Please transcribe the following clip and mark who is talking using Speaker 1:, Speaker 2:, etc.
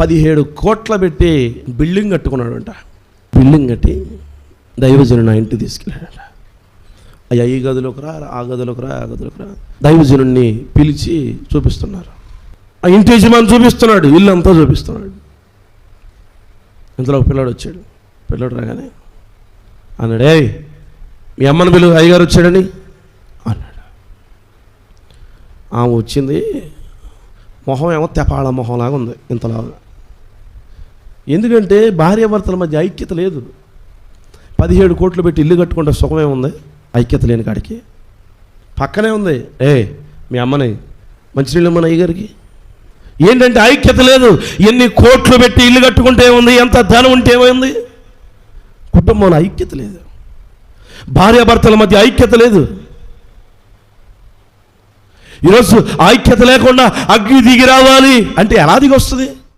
Speaker 1: పదిహేడు కోట్ల పెట్టి బిల్డింగ్ కట్టుకున్నాడంట. బిల్డింగ్ కట్టి దైవజను నా ఇంటికి తీసుకెళ్ళాడంట. అయ్యా ఈ గదిలోకి రా ఆ గదిలోకి రా ఆ గదిలోకి రా. దైవజనుడిని పిలిచి చూపిస్తున్నారు. ఆ ఇంటి యజమాని చూపిస్తున్నాడు ఇల్లు అంతా చూపిస్తున్నాడు. ఇంతలో ఒక పిల్లాడు వచ్చాడు. పిల్లాడు రాగానే అన్నాడు మీ అమ్మని పిలువు అయ్యగారు వచ్చాడని? అన్నాడు. ఆమె వచ్చింది మొహం ఏమో తెపాళ మొహంలాగా ఉంది ఇంతలాగా ఎందుకంటే భార్యాభర్తల మధ్య ఐక్యత లేదు. పదిహేడు కోట్లు పెట్టి ఇల్లు కట్టుకుంటే సుఖమే ఉంది. ఐక్యత లేని కాడికి. పక్కనే ఉంది. ఏ మీ అమ్మని మంచినీళ్ళు ఇమ్మని అయ్యగారికి. ఏంటంటే ఐక్యత లేదు. ఎన్ని కోట్లు పెట్టి ఇల్లు కట్టుకుంటే ఉంది ఎంత ధనం ఉంటే ఏమైంది కుటుంబంలో ఐక్యత లేదు. భార్యాభర్తల మధ్య ఐక్యత లేదు. ఈరోజు ఐక్యత లేకుండా అగ్ని దిగి రావాలి అంటే ఎలా దిగి వస్తుంది